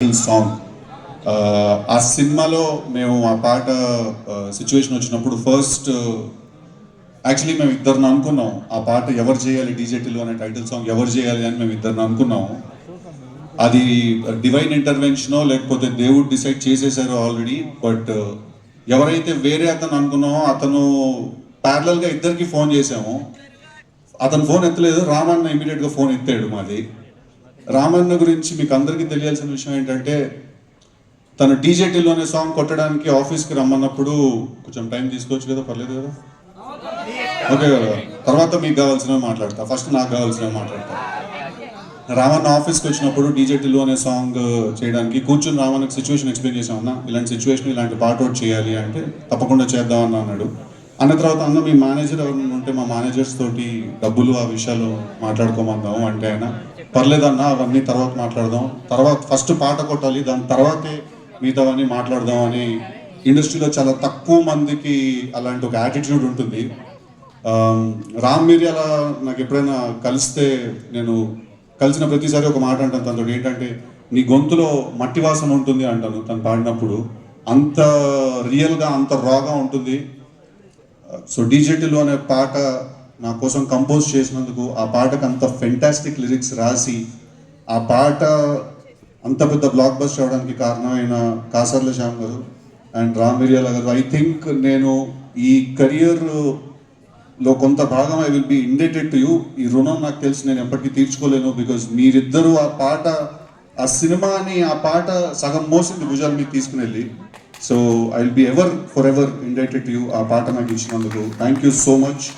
Song ఆ సినిమాలో మేము ఆ పాట సిచ్యువేషన్ వచ్చినప్పుడు ఫస్ట్ యాక్చువల్లీ మేము ఇద్దరిని అనుకున్నాం. ఆ పాట ఎవరు చేయాలి డీజేటీలో అనే టైటిల్ సాంగ్ ఎవరు చేయాలి అని మేము ఇద్దరిని అనుకున్నాం అది డివైన్ ఇంటర్వెన్షనో లేకపోతే దేవుడు డిసైడ్ చేసేసారు ఆల్రెడీ బట్ ఎవరైతే వేరే అతను అనుకున్నామో అతను ప్యారలల్గా ఇద్దరికి ఫోన్ చేసాము. అతను ఫోన్ ఎత్తలేదు రామన్న ఇమీడియట్గా ఫోన్ ఎత్తాడు మాది. రామన్న గురించి మీకు అందరికీ తెలియాల్సిన విషయం ఏంటంటే తను డీజేటీలోనే సాంగ్ కొట్టడానికి ఆఫీస్కి రమ్మన్నప్పుడు కొంచెం టైం తీసుకోవచ్చు కదా పర్లేదు కదా? ఓకే కదా. తర్వాత మీకు కావాల్సినవి మాట్లాడతా. ఫస్ట్ నాకు కావాల్సినవి మాట్లాడతా. రామన్న ఆఫీస్కి వచ్చినప్పుడు డీజేటీలో అనే సాంగ్ చేయడానికి కూర్చుని రామన్నకి సిచ్యువేషన్ ఎక్స్ప్లెయిన్ చేసామన్నా ఇలాంటి సిచ్యువేషన్ ఇలాంటి పాట అవుట్ చేయాలి అంటే తప్పకుండా చేద్దామని అన్నాడు. అన్న తర్వాత అన్న మీ మేనేజర్ ఎవరైనా ఉంటే మా మేనేజర్స్ తోటి డబ్బులు ఆ విషయాలు మాట్లాడుకోమందాము అంటే ఆయన. పర్లేదన్న అవన్నీ తర్వాత మాట్లాడదాం. తర్వాత ఫస్ట్ పాట కొట్టాలి దాని తర్వాతే మిగతావన్నీ మాట్లాడదాం అని ఇండస్ట్రీలో చాలా తక్కువ మందికి అలాంటి ఒక యాటిట్యూడ్ ఉంటుంది. రామ్ రామ్ అలా నాకు ఎప్పుడైనా కలిస్తే నేను కలిసిన ప్రతిసారి ఒక మాట అంటాను తనతో. ఏంటంటే నీ గొంతులో మట్టి వాసన ఉంటుంది అంటాను తను పాడినప్పుడు. అంత రియల్గా అంత రాగా ఉంటుంది. సో డీజేటీలో అనే పాట నా కోసం కంపోజ్ చేసినందుకు ఆ పాటకు అంత ఫెంటాస్టిక్ లిరిక్స్ రాసి ఆ పాట అంత పెద్ద బ్లాక్ బస్ట్ అవడానికి కారణమైన కాసర్ల శ్యామ్ గారు అండ్ రామ్ గారు. ఐ థింక్ నేను ఈ కెరియర్లో కొంత భాగం I will be indebted to you ఈ రుణం నాకు తెలిసి నేను ఎప్పటికీ తీర్చుకోలేను బికాజ్ మీరిద్దరూ ఆ పాట ఆ సినిమాని ఆ పాట సగం మోసింది భుజాలు మీకు తీసుకుని వెళ్ళి. So I will be ever for ever indebted to you ఆ పాట నాకు ఇచ్చినందుకు థ్యాంక్ యూ సో మచ్